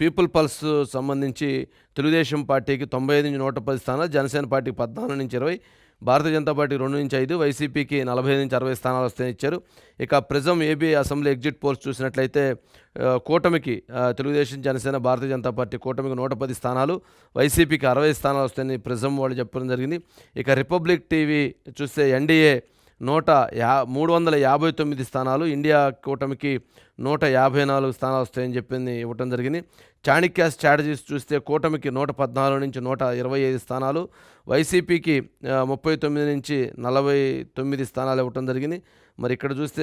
People pulse సంబంధించి తెలుగుదేశం పార్టీకి తొంభై ఐదు నుంచి నూట పది స్థానాలు జనసేన పార్టీకి పద్నాలుగు నుంచి ఇరవై భారతీయ జనతా పార్టీ రెండు నుంచి ఐదు వైసీపీకి నలభై ఐదు నుంచి అరవై స్థానాలు వస్తాయని ఇచ్చారు. ఇక prism AB assembly exit polls చూసినట్లయితే కూటమికి తెలుగుదేశం జనసేన భారతీయ జనతా పార్టీ కూటమికి నూట పది స్థానాలు వైసీపీకి అరవై స్థానాలు వస్తాయని ప్రిజం వాళ్ళు చెప్పడం జరిగింది. ఇక రిపబ్లిక్ టీవీ చూస్తే ఎన్డీఏ నూట యా మూడు వందల యాభై తొమ్మిది స్థానాలు ఇండియా కూటమికి నూట యాభై నాలుగు స్థానాలు వస్తాయని చెప్పింది ఇవ్వటం జరిగింది. చాణిక్య స్ట్రాటజీస్ చూస్తే కూటమికి నూట పద్నాలుగు నుంచి నూట ఇరవై ఐదు స్థానాలు వైసీపీకి ముప్పై తొమ్మిది నుంచి నలభై తొమ్మిది స్థానాలు ఇవ్వటం జరిగింది. మరి ఇక్కడ చూస్తే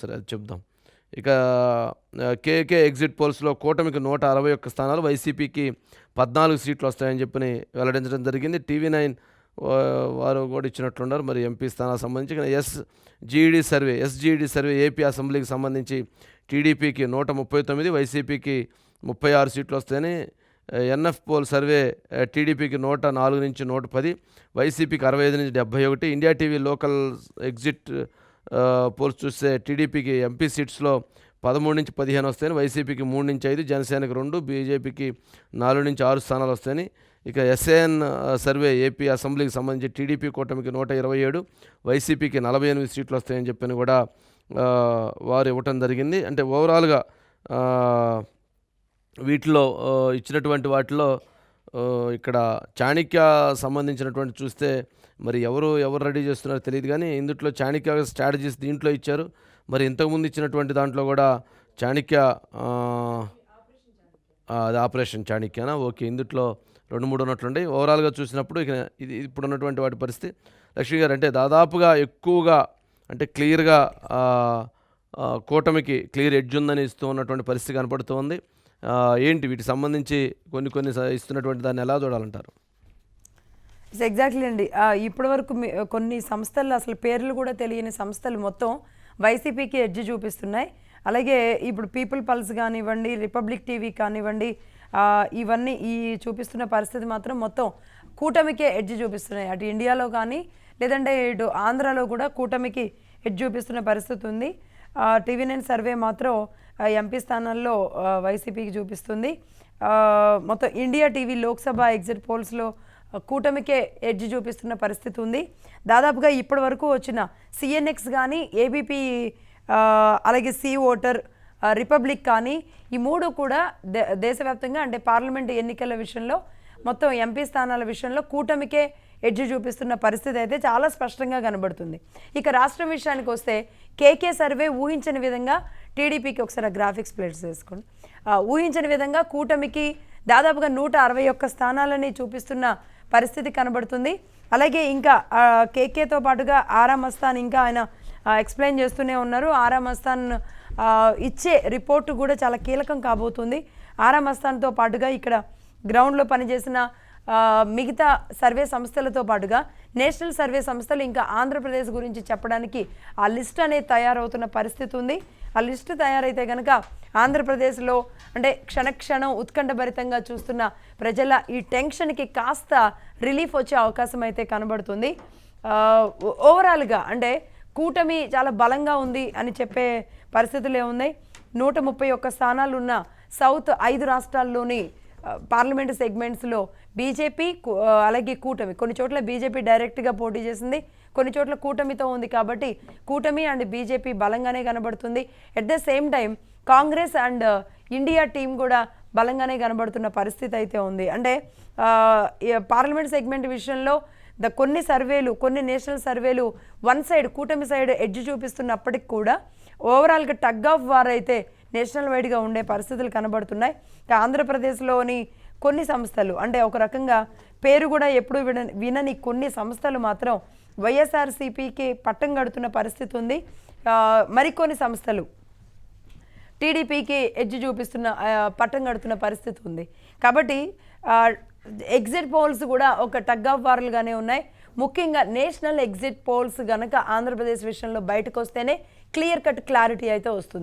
సరే అది చెప్దాం. ఇక కేకే ఎగ్జిట్ పోల్స్లో కూటమికి నూట అరవై ఒక్క స్థానాలు వైసీపీకి పద్నాలుగు సీట్లు వస్తాయని చెప్పి వెల్లడించడం జరిగింది. టీవీ నైన్ వారు కూడా ఇచ్చినట్లున్నారు. మరి ఎంపీ స్థానాలకు సంబంధించి ఎస్ జీడీ సర్వే ఎస్జీఈడీ సర్వే ఏపీ అసెంబ్లీకి సంబంధించి టీడీపీకి నూట ముప్పై తొమ్మిది వైసీపీకి ముప్పై ఆరు సీట్లు వస్తాయని ఎన్ఎఫ్ పోల్ సర్వే టీడీపీకి నూట నాలుగు నుంచి నూట పది వైసీపీకి అరవై ఐదు నుంచి డెబ్బై ఒకటి India TV local exit polls చూస్తే టీడీపీకి ఎంపీ సీట్స్లో పదమూడు నుంచి పదిహేను వస్తాయని వైసీపీకి మూడు నుంచి ఐదు జనసేనకి రెండు బీజేపీకి నాలుగు నుంచి ఆరు స్థానాలు వస్తాయని ఇక ఎస్ఏఎన్ సర్వే ఏపీ అసెంబ్లీకి సంబంధించి టీడీపీ కూటమికి నూట ఇరవై ఏడు వైసీపీకి నలభై ఎనిమిది సీట్లు వస్తాయని చెప్పని కూడా వారు ఇవ్వటం జరిగింది. అంటే ఓవరాల్గా వీటిలో ఇచ్చినటువంటి వాటిలో ఇక్కడ చాణక్య సంబంధించినటువంటి చూస్తే మరి ఎవరు ఎవరు రెడీ చేస్తున్నారో తెలియదు కానీ ఇందుట్లో చాణక్య స్ట్రాటజీస్ దీంట్లో ఇచ్చారు. మరి ఇంతకుముందు ఇచ్చినటువంటి దాంట్లో కూడా చాణక్య అది ఆపరేషన్ చాణిక్యన? ఓకే ఇందుట్లో రెండు మూడు ఉన్నట్లుండే ఓవరాల్గా చూసినప్పుడు ఇక ఇది ఇప్పుడు ఉన్నటువంటి వాటి పరిస్థితి. లక్ష్మి గారు అంటే దాదాపుగా ఎక్కువగా అంటే క్లియర్గా కూటమికి క్లియర్ ఎడ్జ్ ఉందని ఇస్తూ ఉన్నటువంటి పరిస్థితి కనపడుతోంది. ఏంటి వీటికి సంబంధించి కొన్ని కొన్ని ఇస్తున్నటువంటి దాన్ని ఎలా చూడాలంటారు? ఎగ్జాక్ట్లీ అండి. ఇప్పటి వరకు మీ- కొన్ని సంస్థలు అసలు పేర్లు కూడా తెలియని సంస్థలు మొత్తం వైసీపీకి ఎడ్జ్ చూపిస్తున్నాయి. అలాగే ఇప్పుడు పీపుల్ పల్స్ కానివ్వండి రిపబ్లిక్ టీవీ కానివ్వండి ఇవన్నీ ఈ చూపిస్తున్న పరిస్థితి మాత్రం మొత్తం కూటమికే ఎడ్జ్ చూపిస్తున్నాయి. అటు ఇండియాలో కానీ లేదంటే ఇటు ఆంధ్రాలో కూడా కూటమికి ఎడ్జ్ చూపిస్తున్న పరిస్థితి ఉంది. టీవీ నైన్ సర్వే మాత్రం ఎంపీ స్థానాల్లో వైసీపీకి చూపిస్తుంది. మొత్తం ఇండియా టీవీ లోక్సభ ఎగ్జిట్ పోల్స్లో కూటమికే ఎడ్జ్ చూపిస్తున్న పరిస్థితి ఉంది. దాదాపుగా ఇప్పటి వరకు వచ్చిన సిఎన్ఎక్స్ కానీ ఏబీపీ అలాగే సీ ఓటర్ రిపబ్లిక్ కానీ ఈ మూడు కూడా దే దేశవ్యాప్తంగా అంటే పార్లమెంట్ ఎన్నికల విషయంలో మొత్తం ఎంపీ స్థానాల విషయంలో కూటమికే ఎడ్జి చూపిస్తున్న పరిస్థితి అయితే చాలా స్పష్టంగా కనబడుతుంది. ఇక రాష్ట్రం విషయానికి వస్తే కేకే సర్వే ఊహించని విధంగా టీడీపీకి ఒకసారి గ్రాఫిక్స్ ప్లేట్స్ చేసుకోండి. ఊహించని విధంగా కూటమికి దాదాపుగా నూట అరవై ఒక్క స్థానాలని చూపిస్తున్న పరిస్థితి కనబడుతుంది. అలాగే ఇంకా కేకేతో పాటుగా ఆరా మస్తాన్ ఇంకా ఆయన ఎక్స్ప్లెయిన్ చేస్తూనే ఉన్నారు. ఆరా మస్తాన్ ఇచ్చే రిపోర్టు కూడా చాలా కీలకం కాబోతుంది. ఆరా మస్తాన్తో పాటుగా ఇక్కడ గ్రౌండ్లో పనిచేసిన మిగతా సర్వే సంస్థలతో పాటుగా నేషనల్ సర్వే సంస్థలు ఇంకా ఆంధ్రప్రదేశ్ గురించి చెప్పడానికి ఆ లిస్ట్ అనేది తయారవుతున్న పరిస్థితి ఉంది. ఆ లిస్ట్ తయారైతే కనుక ఆంధ్రప్రదేశ్లో అంటే క్షణక్షణం ఉత్కంఠభరితంగా చూస్తున్న ప్రజల ఈ టెన్షన్కి కాస్త రిలీఫ్ వచ్చే అవకాశం అయితే కనబడుతుంది. ఓవరాల్గా అంటే కూటమి చాలా బలంగా ఉంది అని చెప్పే పరిస్థితులు ఏమున్నాయి నూట ముప్పై ఒక్క స్థానాలు ఉన్న సౌత్ ఐదు రాష్ట్రాల్లోని పార్లమెంటు సెగ్మెంట్స్లో బీజేపీ అలాగే కూటమి. కొన్ని చోట్ల బీజేపీ డైరెక్ట్గా పోటీ చేసింది. కొన్ని చోట్ల కూటమితో ఉంది కాబట్టి కూటమి అండ్ బీజేపీ బలంగానే కనబడుతుంది. At the same time Congress and India team కూడా బలంగానే కనబడుతున్న పరిస్థితి అయితే ఉంది. అంటే పార్లమెంట్ సెగ్మెంట్ విషయంలో ద కొన్ని సర్వేలు కొన్ని నేషనల్ సర్వేలు వన్ సైడ్ కూటమి సైడ్ ఎడ్జ్ చూపిస్తున్నప్పటికి కూడా ఓవరాల్గా టగ్ ఆఫ్ వార్ అయితే నేషనల్ వైడ్గా ఉండే పరిస్థితులు కనబడుతున్నాయి. ఆంధ్రప్రదేశ్లోని కొన్ని సంస్థలు అంటే ఒక రకంగా పేరు కూడా ఎప్పుడు విన వినని కొన్ని సంస్థలు మాత్రం వైఎస్ఆర్సీపీకి పట్టం కడుతున్న పరిస్థితి ఉంది. మరికొన్ని సంస్థలు టీడీపీకి ఎడ్జ్ చూపిస్తున్న పట్టం కడుతున్న పరిస్థితి ఉంది. కాబట్టి ఎగ్జిట్ పోల్స్ కూడా ఒక టగ్ ఆఫ్ వార్లుగానే ఉన్నాయి. ముఖ్యంగా నేషనల్ ఎగ్జిట్ పోల్స్ గనక ఆంధ్రప్రదేశ్ విషయంలో బయటకు వస్తేనే క్లియర్ కట్ క్లారిటీ అయితే వస్తుంది.